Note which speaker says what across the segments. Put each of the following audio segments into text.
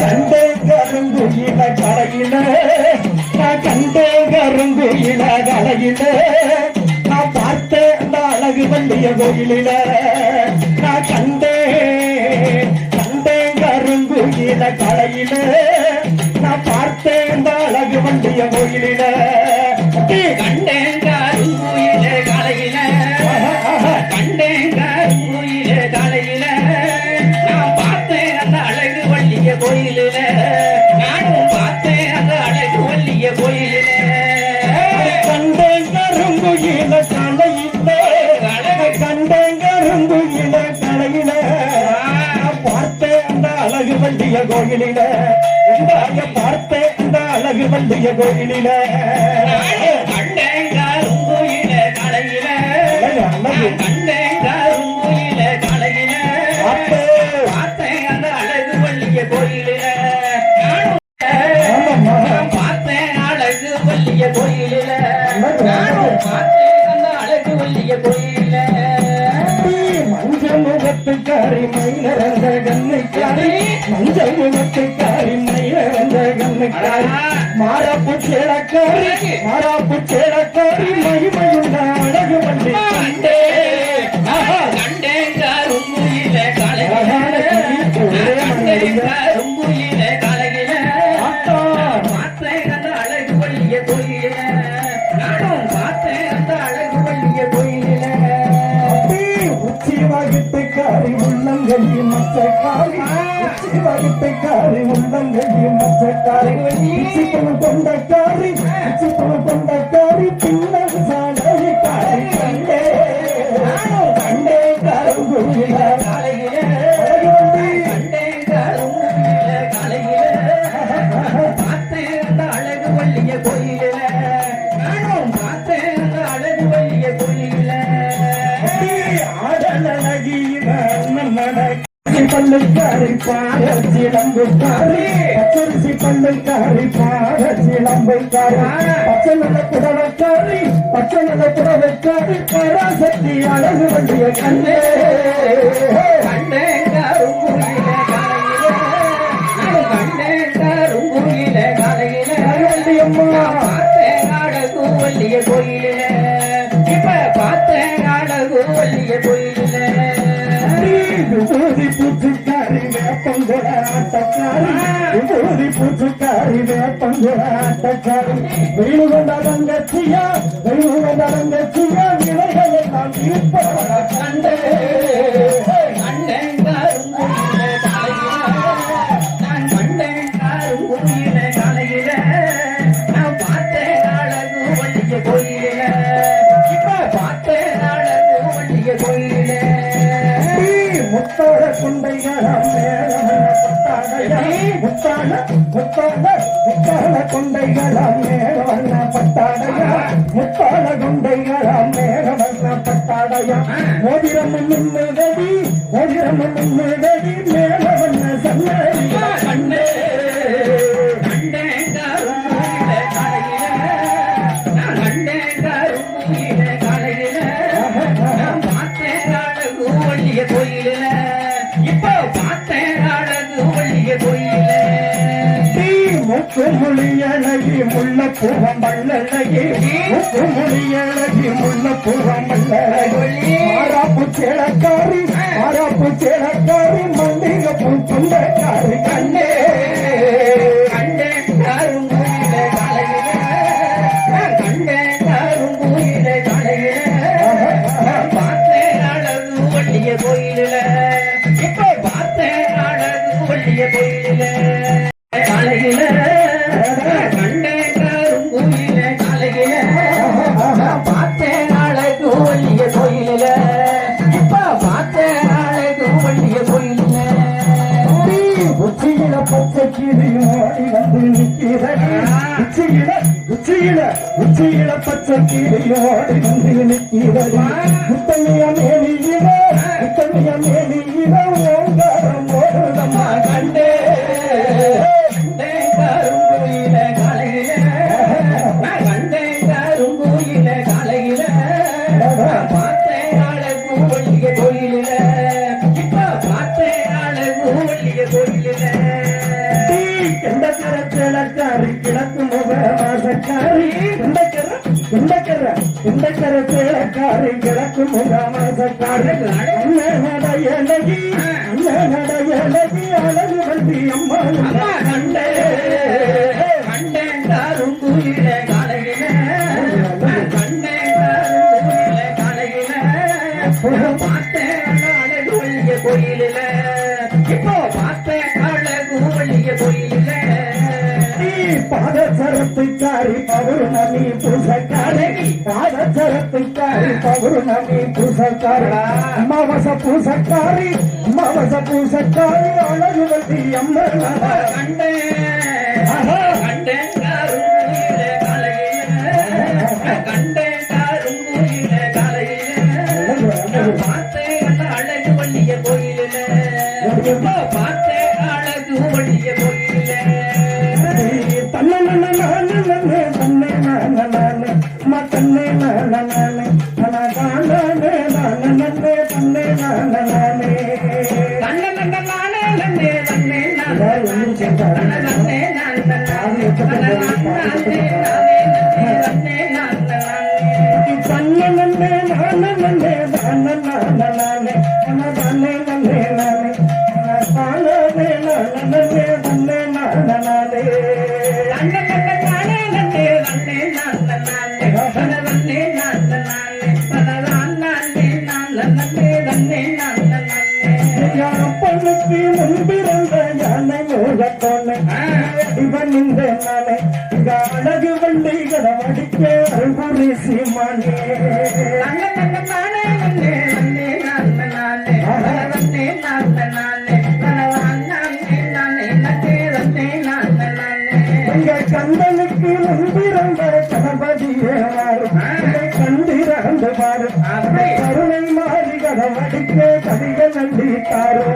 Speaker 1: கண்டே கருங்குயில கலையில நான் கண்டே கருங்குயில கலையில நான் பார்த்தே அந்த அழகு பள்ளிய கோயிலில நான் கண்டே கண்டே கருங்குயில கலையில கண்டிய கோயிலில
Speaker 2: கண்ட கருங்கோயில
Speaker 1: மாறாப்பு சேரக்காரி மாறாப்பு சேரக்காரி மகிமையுள்ள அழகு மண்டி கைத்தக்காரி உள்ளங்கையில் மச்சக்காரி சித்தனம் கொண்டக்காரி சித்தனம் கொண்டக்காரி பின்னர் சாலை காரி கண்டே. கண்டே கருங்குள்ள பச்சை நல்ல குடவக்காரி பச்சை நல்ல குடவக்காரி பராசக்தி அழகு வந்திய கண்ணே. பூத்துக்காரி பூத்துக்காரி வேப்பந்து ஆட்டக்காரி வெயில் கொண்ட தங்கச்சியா வெயில் கொண்ட தங்கச்சியா கண்டே. குண்டைகளாம் மேகவண்ண பட்டாடையா? முத்தாள குண்டைகளாம் மேகவண்ண பட்டாடையா? மோதிரம் முன்னடி மோதிரம்
Speaker 2: முன்னடி மேகவண்ண
Speaker 1: சன்னடி. கண்ணே முழியழகி முள்ள பூவம் வல்லழகி உப்பு முழியழகி முள்ள பூவம் வல்லழகி மாறாப்பு சேலக்காரி மாறாப்பு சேலக்காரி மல்லிகை கண்ணே. கிளியோடி வந்து நிற்கிறடி உச்சியில உச்சியில உச்சியில பச்சை கிளியோடி வந்து நிற்கிறடி முத்தமிய மேலியிலே முத்தமிய
Speaker 2: மேலே அழகு அழகு
Speaker 1: அழகு
Speaker 2: அழகு அழகு அழகு அழகு
Speaker 1: அழகு பௌர்ணமி பூசக்காரணி பாதச்சரத்துக்காரி பௌர்ணமி பூசக்காரணா மவச பூசக்காரி மவச பூசக்காரி அழகு
Speaker 2: வசி அம்மன் கண்டே அதாவது ஒன்றும் கேட்டாரு
Speaker 1: கண்ணுக்கு முன்பிறந்த யானை முகத்தோனே இவன் இந்த நானே இங்க அழகு வண்டி கடவடிக்க அருகுரி சீமானே. கந்தனுக்கு முன்பிறந்த கணபதியே கண்டிரண்டு பாரு. கருணை மாறி கடவடிக்க கதிகள் நம்பி தாரோ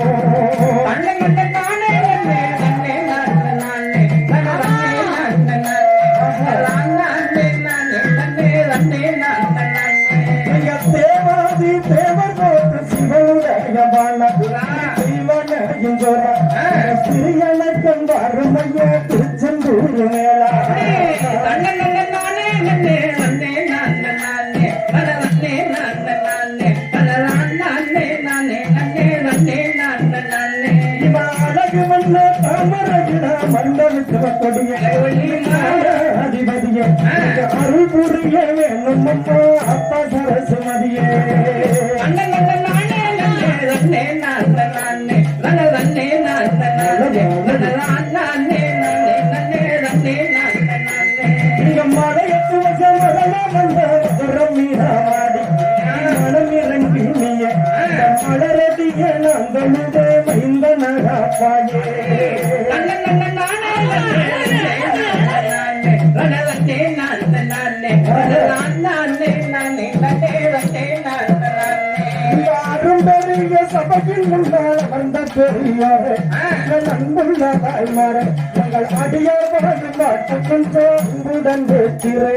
Speaker 1: கண்டன கொடியை வந்த பெரியாரே நண்புள்ள தாய்மாரே எங்கள் அடியார் தோன்றுடன் வெற்றிரே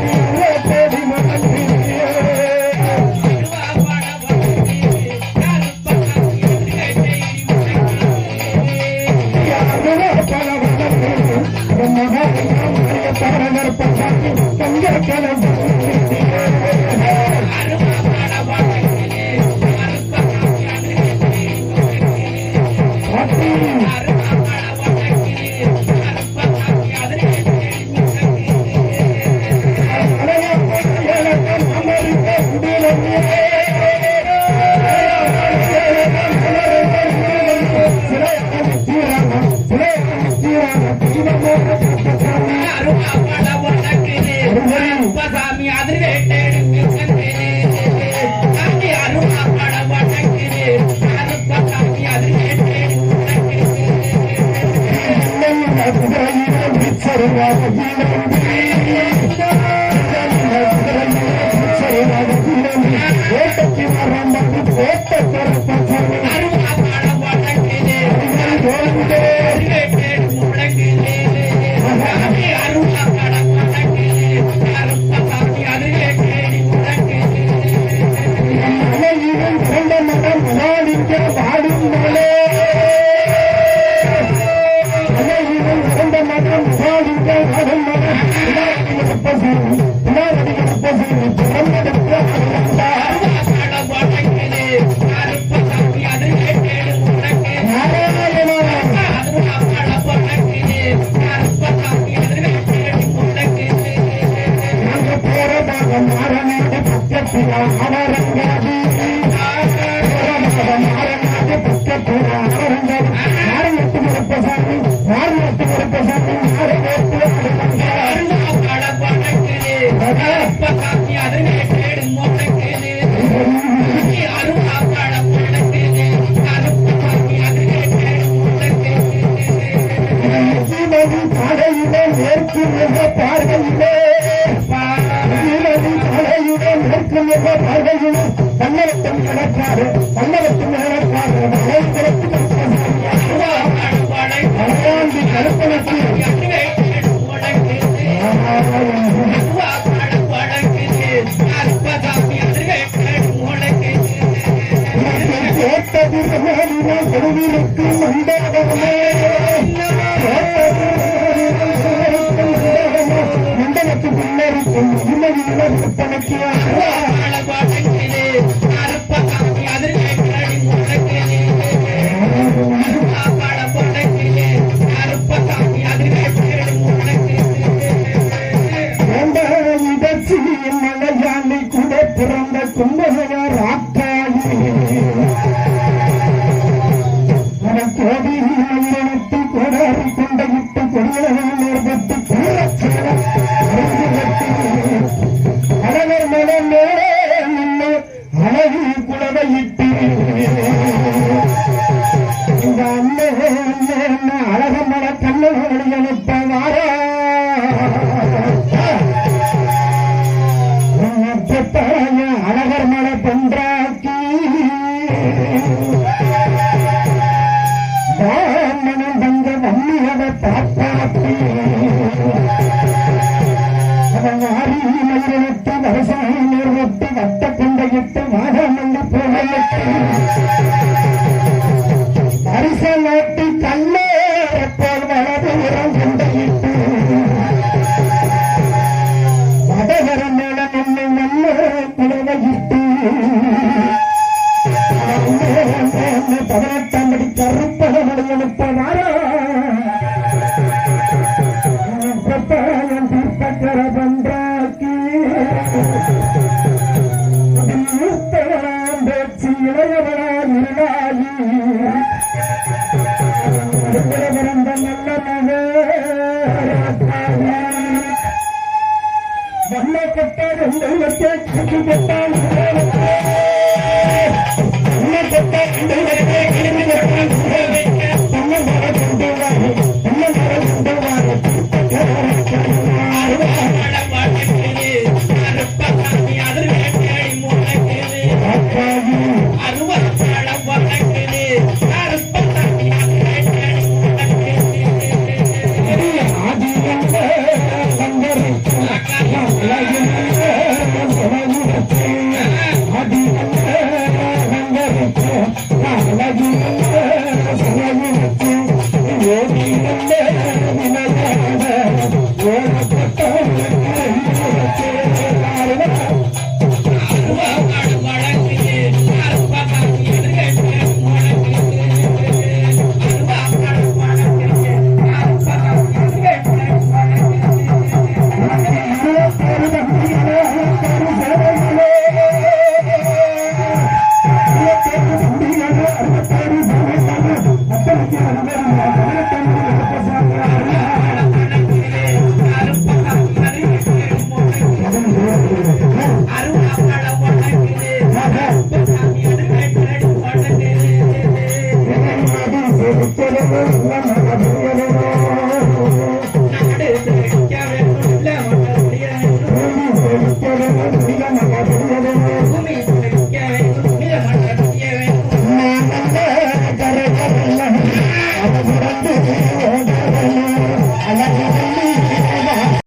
Speaker 1: Thank you. இந்த அன்னை அழகம்மன கண்ணகோடி அனுப்பவாரா அழகர் மன பண்றாக்கி மனம் வந்த வம்மியவ பார்த்தாக்கி அவன் ஆரி மயிலிட்டு வருஷம் நிறுவத்து வட்ட கொண்டையிட்டு வாழ மல்லி போகலிட்டு Mm-hmm.